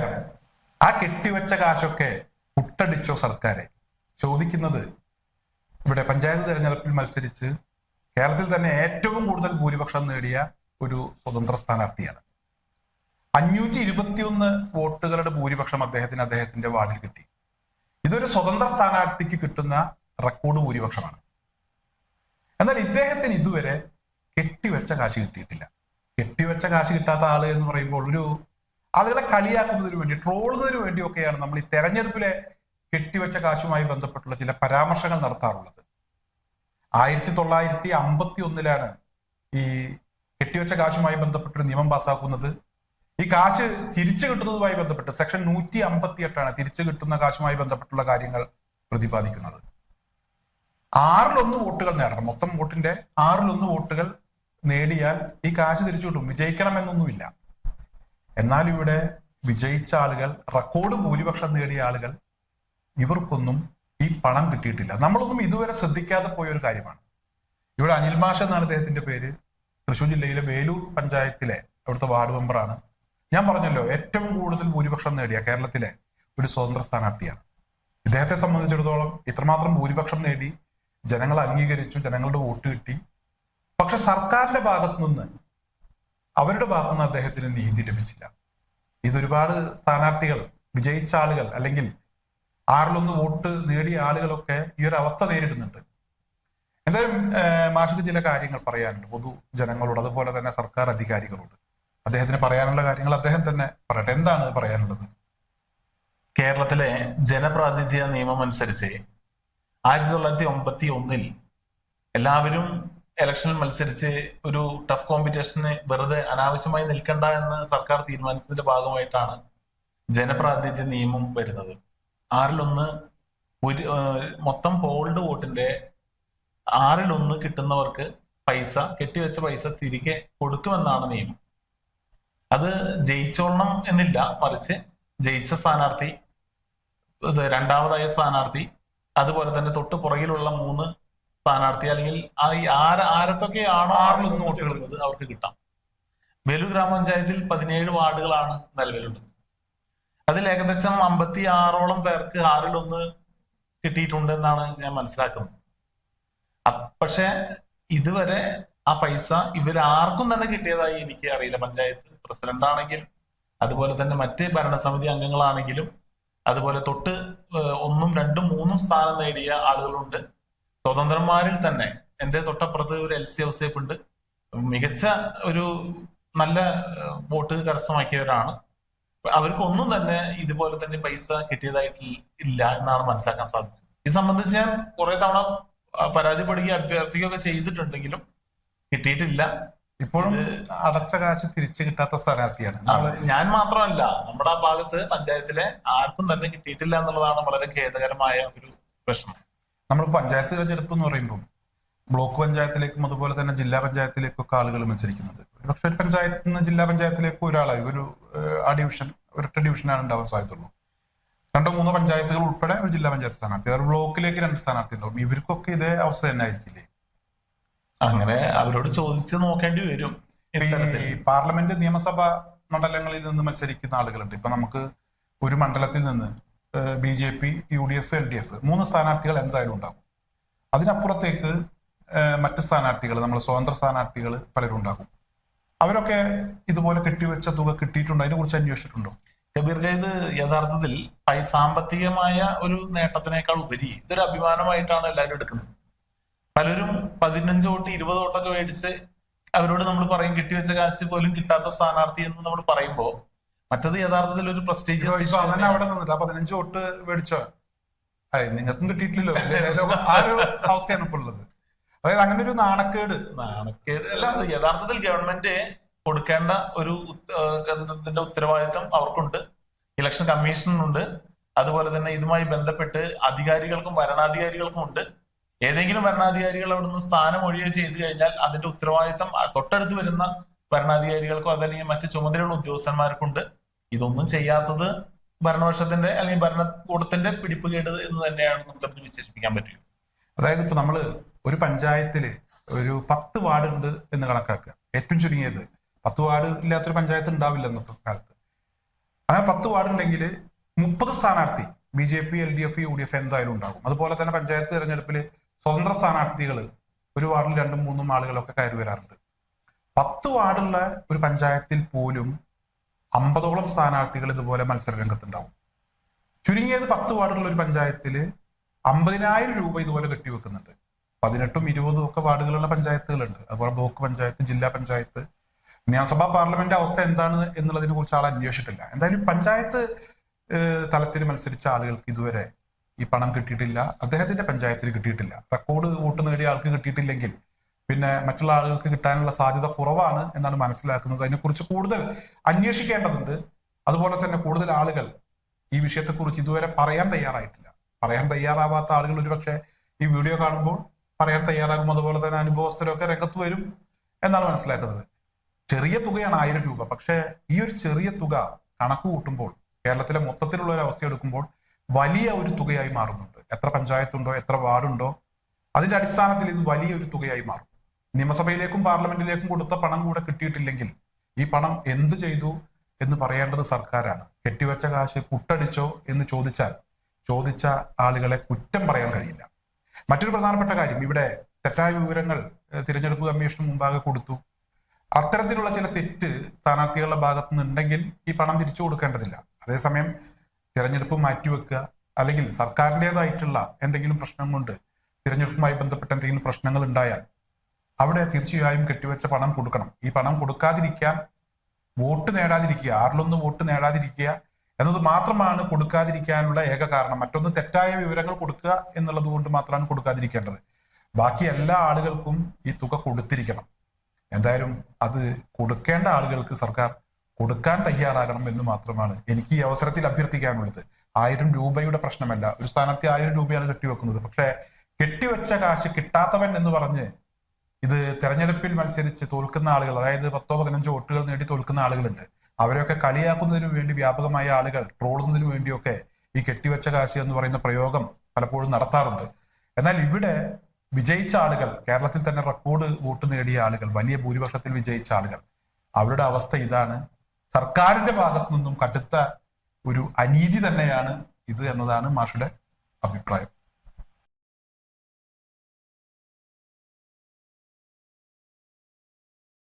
നമസ്കാരം ആ കെട്ടിവെച്ച കാശൊക്കെ പുട്ടടിച്ചോ സർക്കാരെ? ചോദിക്കുന്നത് ഇവിടെ പഞ്ചായത്ത് തെരഞ്ഞെടുപ്പിൽ മത്സരിച്ച് കേരളത്തിൽ തന്നെ ഏറ്റവും കൂടുതൽ ഭൂരിപക്ഷം നേടിയ ഒരു സ്വതന്ത്ര സ്ഥാനാർത്ഥിയാണ്. അഞ്ഞൂറ്റി ഇരുപത്തിയൊന്ന് വോട്ടുകളുടെ ഭൂരിപക്ഷം അദ്ദേഹത്തിന് അദ്ദേഹത്തിന്റെ വാർഡിൽ കിട്ടി. ഇതൊരു സ്വതന്ത്ര സ്ഥാനാർത്ഥിക്ക് കിട്ടുന്ന റെക്കോർഡ് ഭൂരിപക്ഷമാണ്. എന്നാൽ ഇദ്ദേഹത്തിന് ഇതുവരെ കെട്ടിവെച്ച കാശ് കിട്ടിയിട്ടില്ല. കെട്ടിവെച്ച കാശ് കിട്ടാത്ത ആൾ എന്ന് പറയുമ്പോൾ ഒരു ആളുകളെ കളിയാക്കുന്നതിന് വേണ്ടി ട്രോളുന്നതിന് വേണ്ടിയൊക്കെയാണ് നമ്മൾ ഈ തെരഞ്ഞെടുപ്പിലെ കെട്ടിവെച്ച കാശുമായി ബന്ധപ്പെട്ടുള്ള ചില പരാമർശങ്ങൾ നടത്താറുള്ളത്. ആയിരത്തി തൊള്ളായിരത്തി അമ്പത്തി ഒന്നിലാണ് ഈ കെട്ടിവെച്ച കാശുമായി ബന്ധപ്പെട്ടൊരു നിയമം പാസ്സാക്കുന്നത് ഈ കാശ് തിരിച്ചു കിട്ടുന്നതുമായി ബന്ധപ്പെട്ട് സെക്ഷൻ നൂറ്റി അമ്പത്തി എട്ടാണ് തിരിച്ചു കിട്ടുന്ന കാശുമായി ബന്ധപ്പെട്ടുള്ള കാര്യങ്ങൾ പ്രതിപാദിക്കുന്നത്. ആറിലൊന്ന് വോട്ടുകൾ നേടണം. മൊത്തം വോട്ടിന്റെ ആറിലൊന്ന് വോട്ടുകൾ നേടിയാൽ ഈ കാശ് തിരിച്ചു കിട്ടും. വിജയിക്കണം എന്നൊന്നുമില്ല എന്നാൽ ഇവിടെ വിജയിച്ച ആളുകൾ റെക്കോർഡ് ഭൂരിപക്ഷം നേടിയ ആളുകൾ ഇവർക്കൊന്നും ഈ പണം കിട്ടിയിട്ടില്ല. നമ്മളൊന്നും ഇതുവരെ ശ്രദ്ധിക്കാതെ പോയ ഒരു കാര്യമാണ്. ഇവിടെ അനിൽ മാഷ് എന്നാണ് അദ്ദേഹത്തിന്റെ പേര്. തൃശൂർ ജില്ലയിലെ വേലൂർ പഞ്ചായത്തിലെ അവിടുത്തെ വാർഡ് മെമ്പറാണ് ഞാൻ പറഞ്ഞല്ലോ ഏറ്റവും കൂടുതൽ ഭൂരിപക്ഷം നേടിയ കേരളത്തിലെ ഒരു സ്വതന്ത്ര സ്ഥാനാർത്ഥിയാണ്. ഇദ്ദേഹത്തെ സംബന്ധിച്ചിടത്തോളം ഇത്രമാത്രം ഭൂരിപക്ഷം നേടി ജനങ്ങൾ അംഗീകരിച്ചു ജനങ്ങളുടെ വോട്ട് കിട്ടി. പക്ഷെ സർക്കാരിന്റെ ഭാഗത്തു നിന്ന് അവരുടെ ഭാഗത്തുനിന്ന് അദ്ദേഹത്തിന് നീതി ലഭിച്ചില്ല. ഇതൊരുപാട് സ്ഥാനാർത്ഥികൾ വിജയിച്ച ആളുകൾ അല്ലെങ്കിൽ ആറിലൊന്ന് വോട്ട് നേടിയ ആളുകളൊക്കെ ഈ ഒരു അവസ്ഥ നേരിടുന്നുണ്ട്. എന്തായാലും മാഷിക്ക് ചില കാര്യങ്ങൾ പറയാനുണ്ട്. പൊതു ജനങ്ങളോട് അതുപോലെ തന്നെ സർക്കാർ അധികാരികളോട്. അദ്ദേഹത്തിന് പറയാനുള്ള കാര്യങ്ങൾ അദ്ദേഹം തന്നെ പറയട്ടെ. എന്താണ് പറയാനുള്ളത്? കേരളത്തിലെ ജനപ്രാതിനിധ്യ നിയമം അനുസരിച്ച് ആയിരത്തി തൊള്ളായിരത്തി ഒമ്പത്തി ഒന്നിൽ എല്ലാവരും ഇലക്ഷനിൽ മത്സരിച്ച് ഒരു ടഫ് കോമ്പറ്റീഷന് വെറുതെ അനാവശ്യമായി നിൽക്കണ്ട എന്ന് സർക്കാർ തീരുമാനിച്ചതിന്റെ ഭാഗമായിട്ടാണ് ജനപ്രാതിനിധ്യ നിയമം വരുന്നത്. ആറിലൊന്ന് ഒരു മൊത്തം പോൾഡ് വോട്ടിന്റെ ആറിലൊന്ന് കിട്ടുന്നവർക്ക് പൈസ കെട്ടിവെച്ച പൈസ തിരികെ കൊടുക്കുമെന്നാണ് നിയമം. അത് ജയിച്ചോളണം എന്നില്ല മറിച്ച് ജയിച്ച സ്ഥാനാർത്ഥി രണ്ടാമതായ സ്ഥാനാർത്ഥി അതുപോലെ തന്നെ തൊട്ടു പുറകിലുള്ള മൂന്ന് സ്ഥാനാർത്ഥി അല്ലെങ്കിൽ ഈ ആര ആറിൽ ആറിലൊന്ന് വോട്ട് ഉള്ളത് അവർക്ക് കിട്ടാം. വേലൂർ ഗ്രാമപഞ്ചായത്തിൽ പതിനേഴ് വാർഡുകളാണ് നിലവിലുള്ളത്. അതിൽ ഏകദേശം അമ്പത്തി ആറോളം പേർക്ക് ആറിലൊന്ന് കിട്ടിയിട്ടുണ്ട് എന്നാണ് ഞാൻ മനസ്സിലാക്കുന്നത്. പക്ഷെ ഇതുവരെ ആ പൈസ ഇവരാർക്കും തന്നെ കിട്ടിയതായി എനിക്ക് അറിയില്ല. പഞ്ചായത്ത് പ്രസിഡന്റ് ആണെങ്കിൽ അതുപോലെ തന്നെ മറ്റ് ഭരണസമിതി അംഗങ്ങളാണെങ്കിലും അതുപോലെ തൊട്ട് ഒന്നും രണ്ടും മൂന്നും സ്ഥാനം നേടിയ ആളുകളുണ്ട്. സ്വതന്ത്രന്മാരിൽ തന്നെ എന്റെ തൊട്ടപ്പുറത്ത് ഒരു എൽ സി ഔസേപ്പ് ഉണ്ട് മികച്ച ഒരു നല്ല വോട്ട് കരസ്ഥമാക്കിയവരാണ്. അവർക്കൊന്നും തന്നെ ഇതുപോലെ തന്നെ പൈസ കിട്ടിയതായിട്ട് ഇല്ല എന്നാണ് മനസ്സിലാക്കാൻ സാധിച്ചത്. ഇത് സംബന്ധിച്ച് ഞാൻ കുറെ തവണ പരാതിപ്പെടുകയും അഭ്യർത്ഥിക്കുകയൊക്കെ ചെയ്തിട്ടുണ്ടെങ്കിലും കിട്ടിയിട്ടില്ല. ഇപ്പോഴും അടച്ച കാശ് തിരിച്ചു കിട്ടാത്ത സ്ഥാനാർത്ഥിയാണ്. ഞാൻ മാത്രമല്ല നമ്മുടെ ആ ഭാഗത്ത് പഞ്ചായത്തിലെ ആർക്കും തന്നെ കിട്ടിയിട്ടില്ല എന്നുള്ളതാണ് വളരെ ഖേദകരമായ ഒരു പ്രശ്നം. നമ്മൾ പഞ്ചായത്ത് തിരഞ്ഞെടുപ്പ് എന്ന് പറയുമ്പോൾ ബ്ലോക്ക് പഞ്ചായത്തിലേക്കും അതുപോലെ തന്നെ ജില്ലാ പഞ്ചായത്തിലേക്കും ഒക്കെ ആളുകൾ മത്സരിക്കുന്നത്. പക്ഷെ ഒരു പഞ്ചായത്തിൽ നിന്ന് ജില്ലാ പഞ്ചായത്തിലേക്ക് ഒരാളായി ഒരു ആ ഡിവിഷൻ ഒരൊറ്റ ഡിവിഷനാണ് ഉണ്ടാവാൻ സാധ്യതയുള്ളൂ. രണ്ടോ മൂന്നോ പഞ്ചായത്തുകൾ ഉൾപ്പെടെ ഒരു ജില്ലാ പഞ്ചായത്ത് സ്ഥാനാർത്ഥി. അതായത് ബ്ലോക്കിലേക്ക് രണ്ട് സ്ഥാനാർത്ഥി ഉണ്ടാവും. ഇവർക്കൊക്കെ ഇതേ അവസ്ഥ തന്നെ ആയിരിക്കില്ലേ? അങ്ങനെ അവരോട് ചോദിച്ച് നോക്കേണ്ടി വരും ഈ പാർലമെന്റ് നിയമസഭ മണ്ഡലങ്ങളിൽ നിന്ന് മത്സരിക്കുന്ന ആളുകളുണ്ട്. ഇപ്പൊ നമുക്ക് ഒരു മണ്ഡലത്തിൽ നിന്ന് B J P U D F L D F. മൂന്ന് സ്ഥാനാർത്ഥികൾ എന്തായാലും ഉണ്ടാകും. അതിനപ്പുറത്തേക്ക് മറ്റ് സ്ഥാനാർത്ഥികൾ നമ്മൾ സ്വതന്ത്ര സ്ഥാനാർത്ഥികൾ പലരും ഉണ്ടാകും. അവരൊക്കെ ഇതുപോലെ കെട്ടിവെച്ച തുക കിട്ടിയിട്ടുണ്ടോ? അതിനെ കുറിച്ച് അന്വേഷിച്ചിട്ടുണ്ടോ? കബീർ ഇത് യഥാർത്ഥത്തിൽ സാമ്പത്തികമായ ഒരു നേട്ടത്തിനേക്കാൾ ഉപരി ഇതൊരു അഭിമാനമായിട്ടാണ് എല്ലാവരും എടുക്കുന്നത്. പലരും പതിനഞ്ച് വോട്ട് ഇരുപത് വോട്ടൊക്കെ മേടിച്ച് അവരോട് നമ്മൾ പറയും കെട്ടിവെച്ച കാശ് പോലും കിട്ടാത്ത സ്ഥാനാർത്ഥി എന്ന് നമ്മൾ പറയുമ്പോ മറ്റത് യഥാർത്ഥത്തിൽ ഒരു പ്രസ്റ്റേജ് പ്രസ്റ്റീജിയസ് ഇപ്പൊ അതന്നെ അവിടെ നിന്നില്ല. പതിനഞ്ച് വോട്ട് മേടിച്ചോ. അതെ നിങ്ങൾക്കും കിട്ടിയിട്ടില്ലല്ലോ. ആ ഒരു അവസ്ഥയാണ് ഇപ്പോൾ ഉള്ളത്. അതായത് അങ്ങനെ ഒരു നാണക്കേട്. നാണക്കേട് അല്ല യഥാർത്ഥത്തിൽ ഗവൺമെന്റ് കൊടുക്കേണ്ട ഒരു ഇതിന്റെ ഉത്തരവാദിത്തം അവർക്കുണ്ട്. ഇലക്ഷൻ കമ്മീഷനുണ്ട് അതുപോലെ തന്നെ ഇതുമായി ബന്ധപ്പെട്ട് അധികാരികൾക്കും ഭരണാധികാരികൾക്കും ഉണ്ട്. ഏതെങ്കിലും ഭരണാധികാരികൾ അവിടുന്ന് സ്ഥാനം ഒഴിയുകയോ ചെയ്തു കഴിഞ്ഞാൽ അതിന്റെ ഉത്തരവാദിത്തം തൊട്ടടുത്ത് വരുന്ന ഭരണാധികാരികൾക്കോ അതല്ലെങ്കിൽ മറ്റ് ചുമതലയുള്ള ഉദ്യോഗസ്ഥന്മാർക്കുണ്ട്. ഇതൊന്നും ചെയ്യാത്തത് ഭരണപക്ഷത്തിന്റെ അല്ലെങ്കിൽ ഭരണകൂടത്തിന്റെ പിടിപ്പുകേട് എന്ന് തന്നെയാണ് നമുക്ക് അതിന് വിശേഷിപ്പിക്കാൻ പറ്റുക. അതായത് ഇപ്പൊ നമ്മൾ ഒരു പഞ്ചായത്തിൽ ഒരു പത്ത് വാർഡ് ഉണ്ട് എന്ന് കണക്കാക്കുക. ഏറ്റവും ചുരുങ്ങിയത് പത്ത് വാർഡ് ഇല്ലാത്തൊരു പഞ്ചായത്ത് ഉണ്ടാവില്ല ഇന്നത്തെ കാലത്ത്. അങ്ങനെ പത്ത് വാർഡ് ഉണ്ടെങ്കിൽ മുപ്പത് സ്ഥാനാർത്ഥി B J P L D F U D F എന്തായാലും ഉണ്ടാകും. അതുപോലെ തന്നെ പഞ്ചായത്ത് തെരഞ്ഞെടുപ്പിൽ സ്വതന്ത്ര സ്ഥാനാർത്ഥികൾ ഒരു വാർഡിൽ രണ്ടും മൂന്നും ആളുകളൊക്കെ കയറി വരാറുണ്ട്. പത്ത് വാർഡുള്ള ഒരു പഞ്ചായത്തിൽ പോലും അമ്പതോളം സ്ഥാനാർത്ഥികൾ ഇതുപോലെ മത്സര രംഗത്തുണ്ടാവും ചുരുങ്ങിയത് പത്ത് വാർഡുള്ള ഒരു പഞ്ചായത്തിൽ അമ്പതിനായിരം രൂപ ഇതുപോലെ കെട്ടിവെക്കുന്നുണ്ട്. പതിനെട്ടും ഇരുപതും ഒക്കെ വാർഡുകളുള്ള പഞ്ചായത്തുകളുണ്ട്. അതുപോലെ ബ്ലോക്ക് പഞ്ചായത്ത് ജില്ലാ പഞ്ചായത്ത്. നിയമസഭാ പാർലമെന്റ് അവസ്ഥ എന്താണ് എന്നുള്ളതിനെ കുറിച്ച് ആൾ അന്വേഷിച്ചിട്ടില്ല. എന്തായാലും പഞ്ചായത്ത് തലത്തിൽ മത്സരിച്ച ആളുകൾക്ക് ഇതുവരെ ഈ പണം കിട്ടിയിട്ടില്ല. അദ്ദേഹത്തിന്റെ പഞ്ചായത്തിൽ കിട്ടിയിട്ടില്ല. റെക്കോർഡ് വോട്ട് നേടിയ ആൾക്ക് കിട്ടിയിട്ടില്ലെങ്കിൽ പിന്നെ മറ്റുള്ള ആളുകൾക്ക് കിട്ടാനുള്ള സാധ്യത കുറവാണ് എന്നാണ് മനസ്സിലാക്കുന്നത്. അതിനെക്കുറിച്ച് കൂടുതൽ അന്വേഷിക്കേണ്ടതുണ്ട്. അതുപോലെ തന്നെ കൂടുതൽ ആളുകൾ ഈ വിഷയത്തെക്കുറിച്ച് ഇതുവരെ പറയാൻ തയ്യാറായിട്ടില്ല. പറയാൻ തയ്യാറാവാത്ത ആളുകൾ ഒരുപക്ഷെ ഈ വീഡിയോ കാണുമ്പോൾ പറയാൻ തയ്യാറാകും. അതുപോലെ തന്നെ അനുഭവസ്ഥരൊക്കെ രംഗത്ത് വരും എന്നാണ് മനസ്സിലാക്കുന്നത്. ചെറിയ തുകയാണ് ആയിരം രൂപ. പക്ഷേ ഈ ഒരു ചെറിയ തുക കണക്ക് കൂട്ടുമ്പോൾ കേരളത്തിലെ മൊത്തത്തിലുള്ള ഒരു അവസ്ഥ എടുക്കുമ്പോൾ വലിയ ഒരു തുകയായി മാറുന്നുണ്ട്. എത്ര പഞ്ചായത്തുണ്ടോ എത്ര വാർഡുണ്ടോ അതിന്റെ അടിസ്ഥാനത്തിൽ ഇത് വലിയൊരു തുകയായി മാറും. നിയമസഭയിലേക്കും പാർലമെന്റിലേക്കും കൊടുത്ത പണം കൂടെ കിട്ടിയിട്ടില്ലെങ്കിൽ ഈ പണം എന്തു ചെയ്തു എന്ന് പറയേണ്ടത് സർക്കാരാണ്. കെട്ടിവെച്ച കാശ് കുട്ടടിച്ചോ എന്ന് ചോദിച്ചാൽ ചോദിച്ച ആളുകളെ കുറ്റം പറയാൻ കഴിയില്ല. മറ്റൊരു പ്രധാനപ്പെട്ട കാര്യം ഇവിടെ തെറ്റായ വിവരങ്ങൾ തിരഞ്ഞെടുപ്പ് കമ്മീഷന് മുമ്പാകെ കൊടുത്തു. അത്തരത്തിലുള്ള ചില തെറ്റ് സ്ഥാനാർത്ഥികളുടെ ഭാഗത്തു നിന്നുണ്ടെങ്കിൽ ഈ പണം തിരിച്ചു കൊടുക്കേണ്ടതില്ല. അതേസമയം തിരഞ്ഞെടുപ്പ് മാറ്റിവെക്കുക അല്ലെങ്കിൽ സർക്കാരിന്റെതായിട്ടുള്ള എന്തെങ്കിലും പ്രശ്നം കൊണ്ട് തിരഞ്ഞെടുപ്പുമായി ബന്ധപ്പെട്ട എന്തെങ്കിലും പ്രശ്നങ്ങൾ ഉണ്ടായാൽ അവിടെ തീർച്ചയായും കെട്ടിവെച്ച പണം കൊടുക്കണം. ഈ പണം കൊടുക്കാതിരിക്കാൻ വോട്ട് നേടാതിരിക്കുക ആറിലൊന്ന് വോട്ട് നേടാതിരിക്കുക എന്നത് മാത്രമാണ് കൊടുക്കാതിരിക്കാനുള്ള ഏക കാരണം. മറ്റൊന്ന് തെറ്റായ വിവരങ്ങൾ കൊടുക്കുക എന്നുള്ളത് കൊണ്ട് മാത്രമാണ് കൊടുക്കാതിരിക്കേണ്ടത്. ബാക്കി എല്ലാ ആളുകൾക്കും ഈ തുക കൊടുത്തിരിക്കണം. എന്തായാലും അത് കൊടുക്കേണ്ട ആളുകൾക്ക് സർക്കാർ കൊടുക്കാൻ തയ്യാറാകണം എന്ന് മാത്രമാണ് എനിക്ക് ഈ അവസരത്തിൽ അഭ്യർത്ഥിക്കാനുള്ളത്. ആയിരം രൂപയുടെ പ്രശ്നമല്ല. ഒരു സ്ഥാനാർത്ഥി ആയിരം രൂപയാണ് കെട്ടിവെക്കുന്നത്. പക്ഷേ കെട്ടിവെച്ച കാശ് കിട്ടാത്തവൻ എന്ന് പറഞ്ഞ് ഇത് തെരഞ്ഞെടുപ്പിൽ മത്സരിച്ച് തോൽക്കുന്ന ആളുകൾ അതായത് പത്തോ പതിനഞ്ചോ വോട്ടുകൾ നേടി തോൽക്കുന്ന ആളുകളുണ്ട്. അവരെയൊക്കെ കളിയാക്കുന്നതിനു വേണ്ടി വ്യാപകമായ ആളുകൾ ട്രോളുന്നതിനു വേണ്ടിയൊക്കെ ഈ കെട്ടിവെച്ച കാശ് എന്ന് പറയുന്ന പ്രയോഗം പലപ്പോഴും നടത്താറുണ്ട്. എന്നാൽ ഇവിടെ വിജയിച്ച ആളുകൾ കേരളത്തിൽ തന്നെ റെക്കോർഡ് വോട്ട് നേടിയ ആളുകൾ വലിയ ഭൂരിപക്ഷത്തിൽ വിജയിച്ച ആളുകൾ അവരുടെ അവസ്ഥ ഇതാണ്. സർക്കാരിന്റെ ഭാഗത്തു നിന്നും കടുത്ത ഒരു അനീതി തന്നെയാണ് ഇത് എന്നതാണ് മാഷുടെ അഭിപ്രായം.